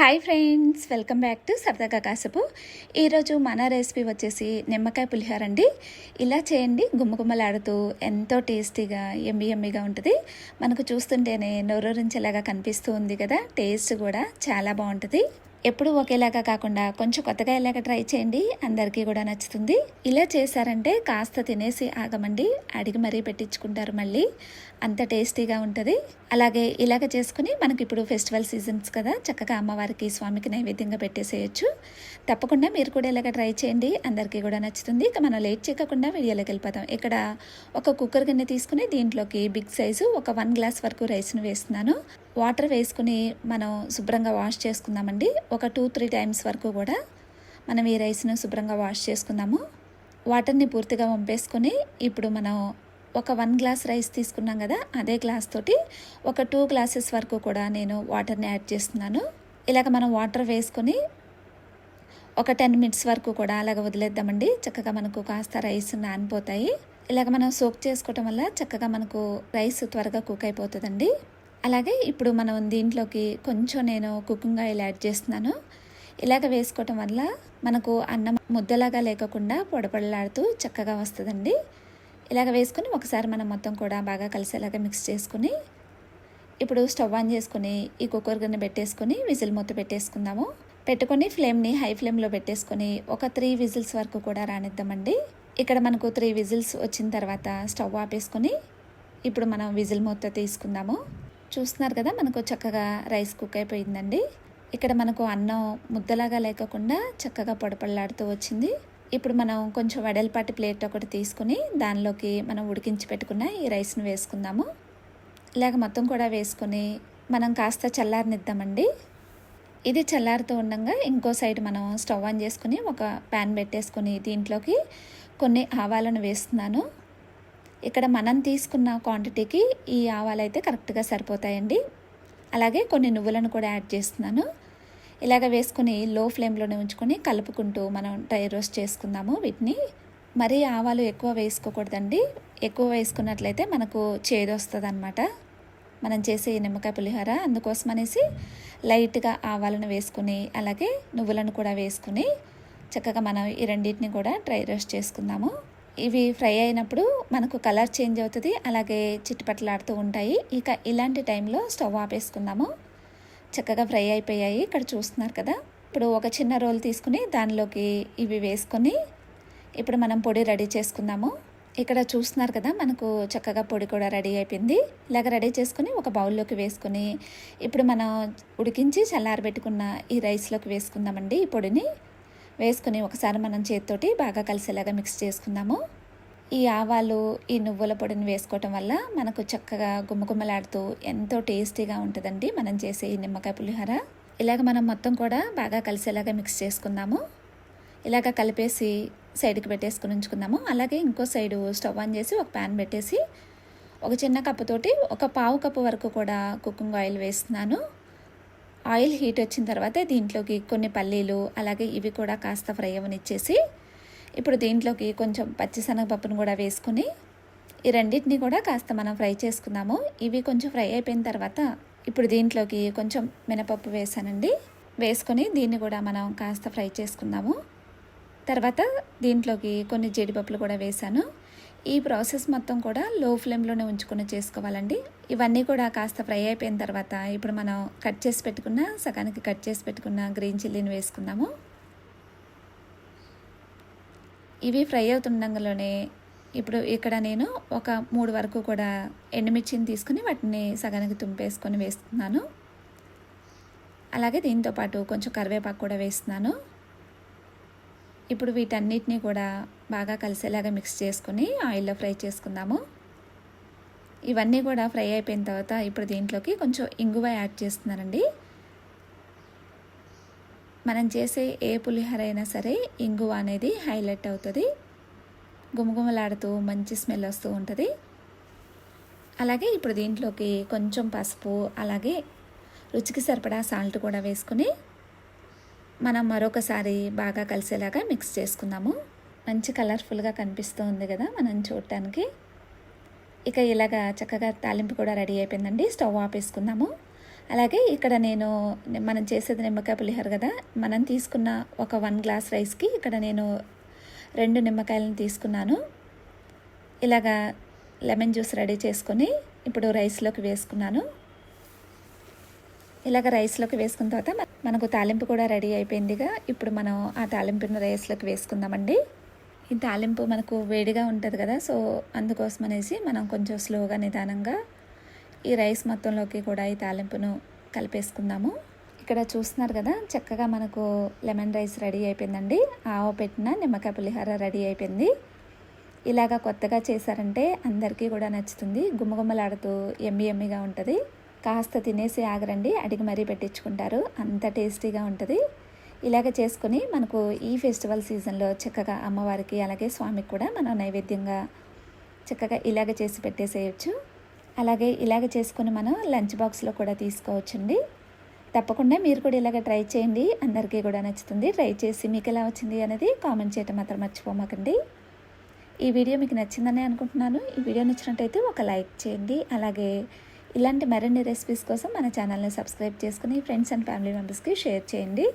Hi friends welcome back to సరదాగా కాసపు ఈరోజు మన రెసిపీ వచ్చేసి నిమ్మకాయ పులిహోర అండి. ఇలా చేయండి గుమ్మగుమ్మలాడుతూ ఎంతో టేస్టీగా ఎమ్మి ఎమ్మిగా ఉంటుంది. మనకు చూస్తుంటేనే నోరూరించేలాగా కనిపిస్తూ ఉంది కదా టేస్ట్ కూడా చాలా బాగుంటుంది. ఎప్పుడు ఒకేలాగా కాకుండా కొంచెం కొత్తగా ఇలాగ ట్రై చేయండి. అందరికీ కూడా నచ్చుతుంది. ఇలా చేశారంటే కాస్త తినేసి ఆగమండి. అడిగి మరీ పెట్టించుకుంటారు మళ్ళీ. అంత టేస్టీగా ఉంటుంది. అలాగే ఇలాగ చేసుకుని మనకి ఇప్పుడు ఫెస్టివల్ సీజన్స్ కదా చక్కగా అమ్మవారికి స్వామికి నైవేద్యంగా పెట్టేసేయచ్చు. తప్పకుండా మీరు కూడా ఇలాగ ట్రై చేయండి. అందరికీ కూడా నచ్చుతుంది. ఇక మనం లేట్ చేయకుండా వీడియోలోకి వెళ్ళిపోతాం ఇక్కడ ఒక కుక్కర్ గిన్నె తీసుకుని దీంట్లోకి బిగ్ సైజు ఒక వన్ గ్లాస్ వరకు రైస్ను వేస్తున్నాను. వాటర్ వేసుకుని మనం శుభ్రంగా వాష్ చేసుకుందామండి. ఒక టూ త్రీ టైమ్స్ వరకు కూడా మనం ఈ రైస్ను శుభ్రంగా వాష్ చేసుకుందాము. వాటర్ని పూర్తిగా వంపేసుకొని ఇప్పుడు మనం ఒక వన్ గ్లాస్ రైస్ తీసుకున్నాం కదా అదే గ్లాస్ తోటి ఒక టూ గ్లాసెస్ వరకు కూడా నేను వాటర్ని యాడ్ చేస్తున్నాను. ఇలాగ మనం వాటర్ వేసుకొని ఒక టెన్ మినిట్స్ వరకు కూడా అలాగ వదిలేద్దామండి. చక్కగా మనకు కాస్త రైస్ నానిపోతాయి. ఇలాగ మనం సోక్ చేసుకోవటం వల్ల చక్కగా మనకు రైస్ త్వరగా కుక్ అయిపోతుందండి. అలాగే ఇప్పుడు మనం దీంట్లోకి కొంచెం నేను కుకింగ్ ఆయిల్ యాడ్ చేస్తున్నాను. ఇలాగ వేసుకోవటం వల్ల మనకు అన్నం ముద్దలాగా లేకుండా పొడపడలాడుతూ చక్కగా వస్తుందండి. ఇలాగ వేసుకొని ఒకసారి మనం మొత్తం కూడా బాగా కలిసేలాగా మిక్స్ చేసుకుని ఇప్పుడు స్టవ్ ఆన్ చేసుకుని ఈ కుక్కర్ గిన్నె పెట్టేసుకొని విజిల్ మూత పెట్టేసుకుందాము. పెట్టుకొని ఫ్లేమ్ని హై ఫ్లేమ్లో పెట్టేసుకొని ఒక త్రీ విజిల్స్ వరకు కూడా రానిద్దామండి. ఇక్కడ మనకు త్రీ విజిల్స్ వచ్చిన తర్వాత స్టవ్ ఆపేసుకొని ఇప్పుడు మనం విజిల్ మూత తీసుకుందాము. చూస్తున్నారు కదా మనకు చక్కగా రైస్ కుక్ అయిపోయిందండి. ఇక్కడ మనకు అన్నం ముద్దలాగా లేకుండా చక్కగా పొడపడలాడుతూ వచ్చింది. ఇప్పుడు మనం కొంచెం వెడల్పాటి ప్లేట్ ఒకటి తీసుకుని దానిలోకి మనం ఉడికించి పెట్టుకున్న ఈ రైస్ని వేసుకుందాము. ఇలాగ మొత్తం కూడా వేసుకొని మనం కాస్త చల్లారనిద్దామండి. ఇది చల్లారుతూ ఉండగా ఇంకో సైడ్ మనం స్టవ్ ఆన్ చేసుకుని ఒక ప్యాన్ పెట్టేసుకొని దీంట్లోకి కొన్ని ఆవాలను వేస్తున్నాను. ఇక్కడ మనం తీసుకున్న క్వాంటిటీకి ఈ ఆవాలు అయితే కరెక్ట్గా సరిపోతాయండి. అలాగే కొన్ని నువ్వులను కూడా యాడ్ చేస్తున్నాను. ఇలాగ వేసుకుని లో ఫ్లేమ్లోనే ఉంచుకొని కలుపుకుంటూ మనం డ్రై రోస్ట్ చేసుకుందాము వీటిని. మరీ ఆవాలు ఎక్కువ వేసుకోకూడదండి. ఎక్కువ వేసుకున్నట్లయితే మనకు చేదు వస్తుంది అనమాట మనం చేసే నిమ్మకాయ పులిహోర. అందుకోసం అనేసి లైట్గా ఆవాలను వేసుకుని అలాగే నువ్వులను కూడా వేసుకుని చక్కగా మనం ఈ రెండింటిని కూడా డ్రై రోస్ట్ చేసుకుందాము. ఇవి ఫ్రై అయినప్పుడు మనకు కలర్ చేంజ్ అవుతుంది అలాగే చిట్టుపట్లాడుతూ ఉంటాయి. ఇక ఇలాంటి టైంలో స్టవ్ ఆపేసుకుందాము. చక్కగా ఫ్రై అయిపోయాయి ఇక్కడ చూస్తున్నారు కదా. ఇప్పుడు ఒక చిన్న రోల్ తీసుకుని దానిలోకి ఇవి వేసుకొని ఇప్పుడు మనం పొడి రెడీ చేసుకుందాము. ఇక్కడ చూస్తున్నారు కదా మనకు చక్కగా పొడి కూడా రెడీ అయిపోయింది. ఇలాగ రెడీ చేసుకుని ఒక బౌల్లోకి వేసుకుని ఇప్పుడు మనం ఉడికించి చల్లారబెట్టుకున్న ఈ రైస్లోకి వేసుకుందామండి ఈ పొడిని. వేసుకుని ఒకసారి మనం చేతితోటి బాగా కలిసేలాగా మిక్స్ చేసుకుందాము. ఈ ఆవాలు ఈ నువ్వుల పొడిని వేసుకోవటం వల్ల మనకు చక్కగా గుమ్మగుమ్మలాడుతూ ఎంతో టేస్టీగా ఉంటుందండి మనం చేసే ఈ నిమ్మకాయ పులిహోర. ఇలాగ మనం మొత్తం కూడా బాగా కలిసేలాగా మిక్స్ చేసుకుందాము. ఇలాగ కలిపేసి సైడ్కి పెట్టేసుకుని ఉంచుకుందాము. అలాగే ఇంకో సైడు స్టవ్ ఆన్ చేసి ఒక ప్యాన్ పెట్టేసి ఒక చిన్న కప్పుతోటి ఒక పావు కప్పు వరకు కూడా కుకింగ్ ఆయిల్ వేస్తున్నాను. ఆయిల్ హీట్ వచ్చిన తర్వాత దీంట్లోకి కొన్ని పల్లీలు అలాగే ఇవి కూడా కాస్త ఫ్రై అవనిచ్చేసి ఇప్పుడు దీంట్లోకి కొంచెం పచ్చిశనగపప్పును కూడా వేసుకుని ఈ రెండింటిని కూడా కాస్త మనం ఫ్రై చేసుకుందాము. ఇవి కొంచెం ఫ్రై అయిపోయిన తర్వాత ఇప్పుడు దీంట్లోకి కొంచెం మినపప్పు వేసానండి. వేసుకొని దీన్ని కూడా మనం కాస్త ఫ్రై చేసుకుందాము. తర్వాత దీంట్లోకి కొన్ని జీడిపప్పులు కూడా వేసాను. ఈ ప్రాసెస్ మొత్తం కూడా లో ఫ్లేమ్లోనే ఉంచుకొని చేసుకోవాలండి. ఇవన్నీ కూడా కాస్త ఫ్రై అయిపోయిన తర్వాత ఇప్పుడు మనం కట్ చేసి పెట్టుకున్న సగానికి కట్ చేసి పెట్టుకున్న గ్రీన్ చిల్లీని వేసుకుందాము. ఇవి ఫ్రై అవుతుండగానే ఇప్పుడు ఇక్కడ నేను ఒక మూడు వరకు కూడా ఎండుమిర్చిని తీసుకుని వాటిని సగానికి తుంపేసుకొని వేస్తున్నాను. అలాగే దీంతో పాటు కొంచెం కరివేపాకు కూడా వేస్తున్నాను. ఇప్పుడు వీటన్నిటిని కూడా బాగా కలిసేలాగా మిక్స్ చేసుకుని ఆయిల్లో ఫ్రై చేసుకుందాము. ఇవన్నీ కూడా ఫ్రై అయిపోయిన తర్వాత ఇప్పుడు దీంట్లోకి కొంచెం ఇంగువ యాడ్ చేస్తున్నానండి. మనం చేసే ఏ పులిహోర అయినా సరే ఇంగువ అనేది హైలైట్ అవుతుంది. గుమగుమలాడుతూ మంచి స్మెల్ వస్తూ ఉంటుంది. అలాగే ఇప్పుడు దీంట్లోకి కొంచెం పసుపు అలాగే రుచికి సరిపడా సాల్ట్ కూడా వేసుకుని మనం మరొకసారి బాగా కలిసేలాగా మిక్స్ చేసుకుందాము. మంచి కలర్ఫుల్గా కనిపిస్తూ ఉంది కదా మనం చూడటానికి. ఇక ఇలాగా చక్కగా తాలింపు కూడా రెడీ అయిపోయిందండి. స్టవ్ ఆపేసుకుందాము. అలాగే ఇక్కడ నేను మనం చేసేది నిమ్మకాయ పులిహోర కదా మనం తీసుకున్న ఒక వన్ గ్లాస్ రైస్కి ఇక్కడ నేను రెండు నిమ్మకాయలను తీసుకున్నాను. ఇలాగా లెమన్ జ్యూస్ రెడీ చేసుకొని ఇప్పుడు రైస్లోకి వేసుకున్నాను. ఇలాగ రైస్లోకి వేసుకున్న తర్వాత మనకు తాలింపు కూడా రెడీ అయిపోయిందిగా. ఇప్పుడు మనం ఆ తాలింపును రైస్లోకి వేసుకుందామండి. ఈ తాలింపు మనకు వేడిగా ఉంటుంది కదా సో అందుకోసం అనేసి మనం కొంచెం స్లోగా నిదానంగా ఈ రైస్ మొత్తంలోకి కూడా ఈ తాలింపును కలిపేసుకుందాము. ఇక్కడ చూస్తున్నారు కదా చక్కగా మనకు లెమన్ రైస్ రెడీ అయిపోయిందండి. ఆవు పెట్టిన నిమ్మకాయ పులిహోర రెడీ అయిపోయింది. ఇలాగా కొత్తగా చేశారంటే అందరికీ కూడా నచ్చుతుంది. గుమ్మగుమ్మలాడుతూ ఎమ్మి ఎమ్మిగా ఉంటుంది. కాస్త తినేసి ఆగరండి అడిగి మరీ పెట్టించుకుంటారు. అంత టేస్టీగా ఉంటుంది. ఇలాగ చేసుకొని మనకు ఈ ఫెస్టివల్ సీజన్లో చక్కగా అమ్మవారికి అలాగే స్వామికి కూడా మనం నైవేద్యంగా చక్కగా ఇలాగ చేసి పెట్టేసేయచ్చు. అలాగే ఇలాగ చేసుకొని మనం లంచ్ బాక్స్లో కూడా తీసుకోవచ్చండి. తప్పకుండా మీరు కూడా ఇలాగ ట్రై చేయండి. అందరికీ కూడా నచ్చుతుంది. ట్రై చేసి మీకు ఎలా వచ్చింది అనేది కామెంట్ చేయటం మాత్రం మర్చిపోమాకండి. ఈ వీడియో మీకు నచ్చిందని అనుకుంటున్నాను. ఈ వీడియో నచ్చినట్టయితే ఒక లైక్ చేయండి. అలాగే ఇలాంటి మరిన్ని రెసిపీస్ కోసం మన ఛానల్ని సబ్స్క్రైబ్ చేసుకుని ఫ్రెండ్స్ అండ్ ఫ్యామిలీ మెంబర్స్కి షేర్ చేయండి.